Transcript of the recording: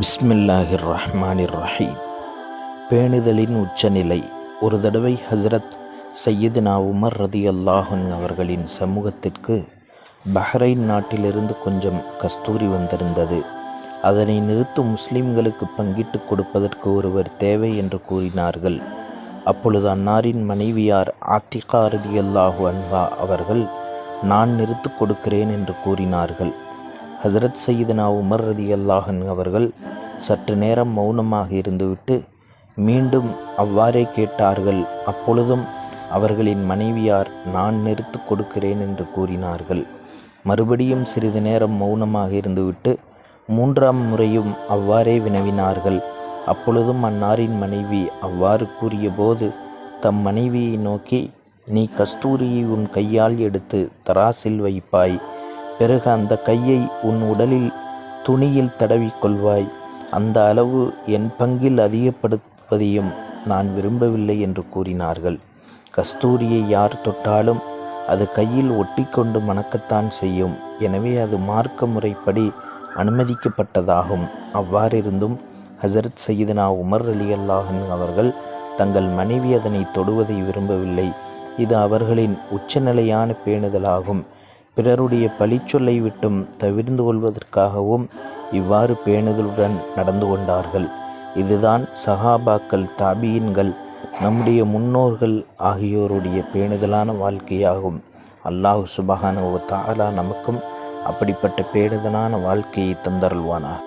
பிஸ்மில்லாஹிர் ரஹ்மானிர் ரஹீம் பேணுதலின் உச்சநிலை. ஒரு தடவை ஹசரத் சையதுனா உமர் ரதி அல்லாஹன் அவர்களின் சமூகத்திற்கு பஹ்ரைன் நாட்டிலிருந்து கொஞ்சம் கஸ்தூரி வந்திருந்தது. அதனை நிறுத்தும் முஸ்லிம்களுக்கு பங்கிட்டு கொடுப்பதற்கு ஒருவர் தேவை என்று கூறினார்கள். அப்பொழுது அன்னாரின் மனைவியார் ஆத்திகா ரதி அல்லாஹு அன்ஹா அவர்கள் நான் நிறுத்து கொடுக்கிறேன் என்று கூறினார்கள். ஹசரத் சையதுனா உமர் ரதி அல்லாஹன் அவர்கள் சற்று நேரம் மௌனமாக இருந்துவிட்டு மீண்டும் அவ்வாறே கேட்டார்கள். அப்பொழுதும் அவர்களின் மனைவியார் நான் நிறுத்து கொடுக்கிறேன் என்று கூறினார்கள். மறுபடியும் சிறிது நேரம் மௌனமாக இருந்துவிட்டு மூன்றாம் முறையும் அவ்வாறே வினவினார்கள். அப்பொழுதும் அன்னாரின் மனைவி அவ்வாறு கூறியபோது தம் மனைவியை நோக்கி நீ கஸ்தூரியை உன் கையால் எடுத்து தராசில் வைப்பாய். பிறகு அந்த கையை உன் உடலில் துணியில் தடவிக்கொள்வாய். அந்த அளவு என் பங்கில் அதிகப்படுத்துவதையும் நான் விரும்பவில்லை என்று கூறினார்கள். கஸ்தூரியை யார் தொட்டாலும் அது கையில் ஒட்டிக்கொண்டு மணக்கத்தான் செய்யும். எனவே அது மார்க்க முறைப்படி அனுமதிக்கப்பட்டதாகும். அவ்வாறிருந்தும் ஹசரத் சையதுனா உமர் அலி அல்லாஹன் அவர்கள் தங்கள் மனைவி அதனை தொடுவதை விரும்பவில்லை. இது அவர்களின் உச்சநிலையான பேணுதலாகும். பிறருடைய பழிச்சொல்லை விட்டும் தவிர்ந்து கொள்வதற்காகவும் இவ்வாறு பேணுதலுடன் நடந்து கொண்டார்கள். இதுதான் சஹாபாக்கள் தாபியின்கள் நம்முடைய முன்னோர்கள் ஆகியோருடைய பேணுதலான வாழ்க்கையாகும். அல்லாஹு சுபஹான தாலா நமக்கும் அப்படிப்பட்ட பேணுதலான வாழ்க்கையை தந்தருள்வானாக.